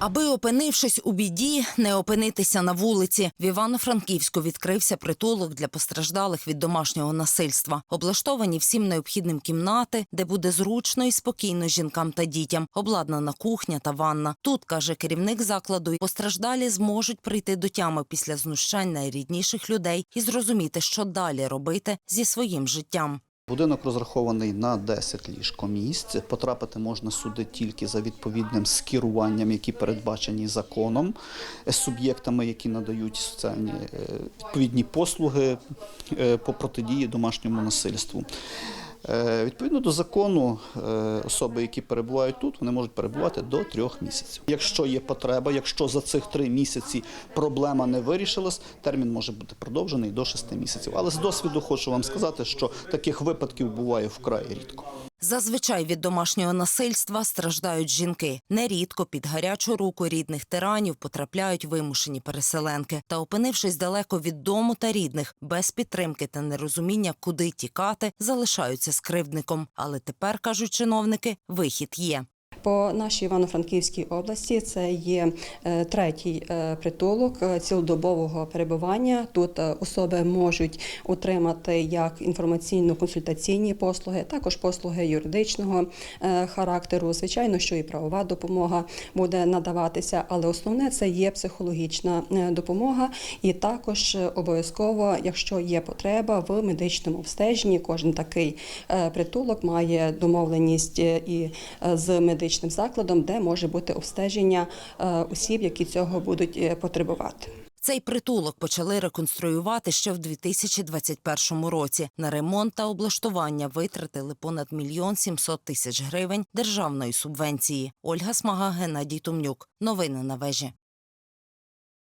Аби опинившись у біді, не опинитися на вулиці. В Івано-Франківську відкрився притулок для постраждалих від домашнього насильства. Облаштовані всім необхідним кімнати, де буде зручно і спокійно жінкам та дітям. Обладнана кухня та ванна. Тут каже керівник закладу, постраждалі зможуть прийти до тями після знущань найрідніших людей і зрозуміти, що далі робити зі своїм життям. Будинок розрахований на 10 ліжкомісць. Потрапити можна сюди тільки за відповідним скеруванням, які передбачені законом, е, суб'єктами, які надають соціальні е, відповідні послуги е, по протидії домашньому насильству. Е, Відповідно до закону, е, особи, які перебувають тут, вони можуть перебувати до трьох місяців. Якщо є потреба, якщо за цих три місяці проблема не вирішилась, термін може бути продовжений до шести місяців. Але з досвіду хочу вам сказати, що таких випадків буває вкрай рідко. Зазвичай від домашнього насильства страждають жінки. Нерідко під гарячу руку рідних тиранів потрапляють вимушені переселенки. Та, опинившись далеко від дому та рідних, без підтримки та нерозуміння, куди тікати, залишаються скривдником. Але тепер кажуть чиновники, вихід є. По нашій Івано-Франківській області це є е, третій е, притулок е, цілодобового перебування. Тут особи можуть отримати як інформаційно-консультаційні послуги, також послуги юридичного характеру. Звичайно, що і правова допомога буде надаватися, але основне це є психологічна допомога, і також обов'язково, якщо є потреба в медичному обстеженні, кожен такий притулок має домовленість і з медичним закладом, де може бути обстеження е, осіб, які цього будуть е, потребувати. Цей притулок почали реконструювати ще в 2021 році. На ремонт та облаштування витратили понад мільйон сімсот тисяч гривень державної субвенції. Ольга Смага, Геннадій Тумнюк. Новини на вежі.